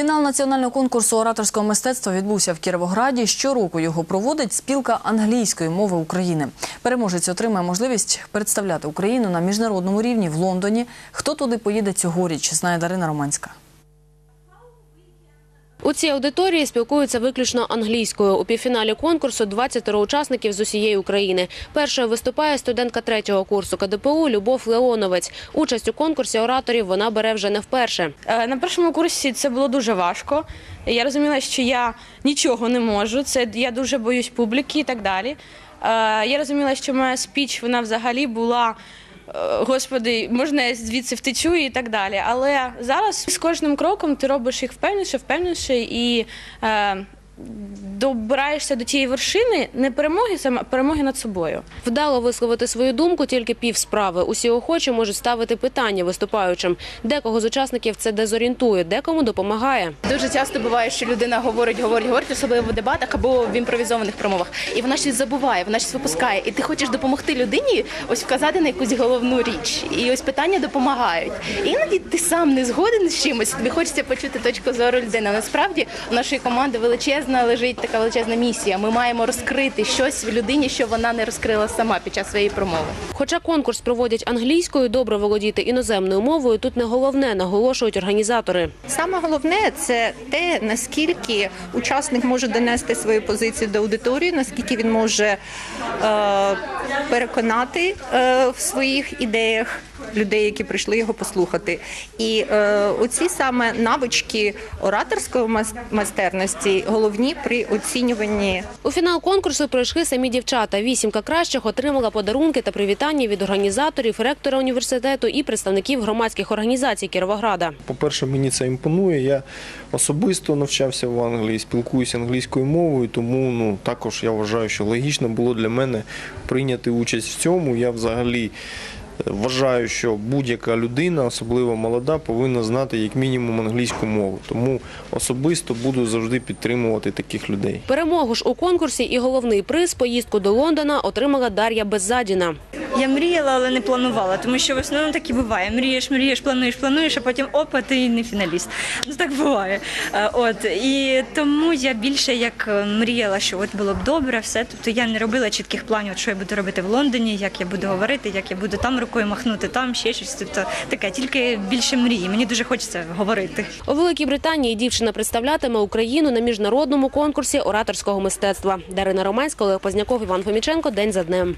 Фінал національного конкурсу ораторського мистецтва відбувся в Кіровограді. Щороку його проводить спілка англійської мови України. Переможець отримає можливість представляти Україну на міжнародному рівні в Лондоні. Хто туди поїде цьогоріч, знає Дарина Романська. У цій аудиторії спілкуються виключно англійською. У півфіналі конкурсу 20 учасників з усієї України. Першою виступає студентка третього курсу КДПУ Любов Леоновець. Участь у конкурсі ораторів вона бере вже не вперше. Е, На першому курсі це було дуже важко. Я розуміла, що я нічого не можу. Це я дуже боюсь публіки і так далі. Е, Я розуміла, що моя спіч вона взагалі була. Господи, можна я звідси втечу і так далі. Але зараз з кожним кроком ти робиш їх впевненіше, впевненіше і е, добираєшся до тієї вершини не перемоги, саме а перемоги над собою. Вдало висловити свою думку тільки пів справи. Усі охочі можуть ставити питання виступаючим. Декого з учасників це дезорієнтує, декому допомагає. Дуже часто буває, що людина говорить, говорить, говорить, особливо в дебатах або в імпровізованих промовах, і вона щось забуває, вона щось випускає. І ти хочеш допомогти людині ось вказати на якусь головну річ. І ось питання допомагають. І іноді ти сам не згоден з чимось, тобі хочеться почути точку зору людини. Насправді у нашої команди величезна лежить така величезна місія. Ми маємо розкрити щось в людині, що вона не розкрила сама під час своєї промови. Хоча конкурс проводять англійською, добре володіти іноземною мовою тут не головне, наголошують організатори. Саме головне це те, наскільки учасник може донести свою позицію до аудиторії, наскільки він може е, переконати е, в своїх ідеях людей, які прийшли його послухати. І е, оці саме навички ораторської майстерності головні при оцінюванні У фінал конкурсу пройшли самі дівчата. Вісімка кращих отримала подарунки та привітання від організаторів, ректора університету і представників громадських організацій Кіровограда. По-перше, мені це імпонує. Я особисто навчався в Англії, спілкуюся англійською мовою, тому ну також я вважаю, що логічно було для мене прийняти участь в цьому. Я взагалі е, вважаю, що будь-яка людина, особливо молода, повинна знати як мінімум англійську мову. Тому особисто буду завжди підтримувати таких людей. Перемогу ж у конкурсі і головний приз поїздку до Лондона отримала Дар'я Беззадіна. Я мріяла, але не планувала, тому що в основному так і буває. Мрієш, мрієш, плануєш, плануєш, а потім опа, ти не фіналіст. Ну так буває. Е, От і тому я більше як е, мріяла, що от було б добре, все. Тобто я не робила чітких планів, що я буду робити в Лондоні, як я буду говорити, як я буду там рукою махнути, там ще щось. Тобто таке, тільки більше мрії. Мені дуже хочеться говорити. У Великій Британії дівчина представлятиме Україну на міжнародному конкурсі ораторського мистецтва. Дарина Романська, Олег Позняков, Іван Фоміченко. День за днем.